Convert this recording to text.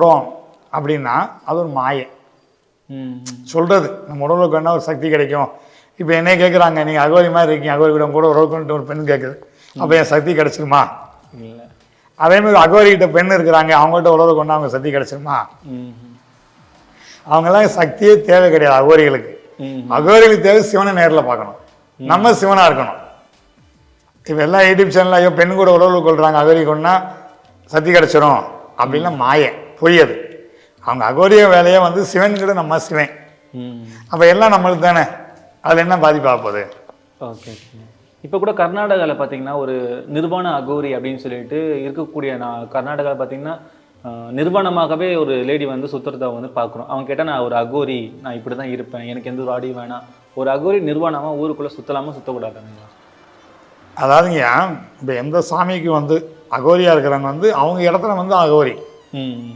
போகிறோம் அப்படின்னா அது ஒரு மாயை. சொல்கிறது நம்ம உடலுக்கு வேணா ஒரு சக்தி கிடைக்கும். இப்போ என்னைய கேட்குறாங்க நீங்கள் அகோரி மாதிரி இருக்கீங்க. அகோரி கூட கூட உறவுக்குன்ட்டு ஒரு பெண் கேட்குது அப்போ என் சக்தி கிடச்சிருமா? இல்லை. அதேமாதிரி அகோரிக்கிட்ட பெண் இருக்கிறாங்க. அவங்கள்ட்ட உறவு கொண்டு அவங்க சக்தி கிடச்சிருமா? அவங்கெல்லாம் சக்தியே தேவை கிடையாது அகோரிகளுக்கு. அகோரிகளுக்கு தேவை சிவனை நேரில் பார்க்கணும். நம்ம சிவனாக இருக்கணும். இப்போ எல்லா யூடியூப் சேனலில் ஐயோ பெண் கூட உறவு கொள்கிறாங்க அகோரி கொண்டா சக்தி கிடச்சிரும். அப்படின்லாம் மாயை. பொய் அது அவங்க அகோரிய வேலையை வந்து சிவன் கூட நம்ம சிவன். ம். அப்போ எல்லாம் நம்மளுக்கு தானே? அதில் என்ன பாதிப்பாக போகுது? ஓகே இப்போ கூட கர்நாடகாவில் பார்த்தீங்கன்னா ஒரு நிர்வாண அகோரி அப்படின்னு சொல்லிட்டு இருக்கக்கூடிய நான் கர்நாடகாவில் பார்த்தீங்கன்னா நிர்வாணமாகவே ஒரு லேடி வந்து சுத்துறத வந்து பார்க்குறோம் அவங்க கேட்டால் நான் ஒரு அகோரி நான் இப்படி தான் இருப்பேன். எனக்கு எந்த ஒரு ஆடியும் வேணாம். ஒரு அகோரி நிர்வாணமாக ஊருக்குள்ளே சுற்றலாமா சுற்றக்கூடாதுங்களா அதாவதுங்க இப்போ எந்த சாமிக்கு வந்து அகோரியாக இருக்கிறவங்க வந்து அவங்க இடத்துல வந்து அகோரி. ம்.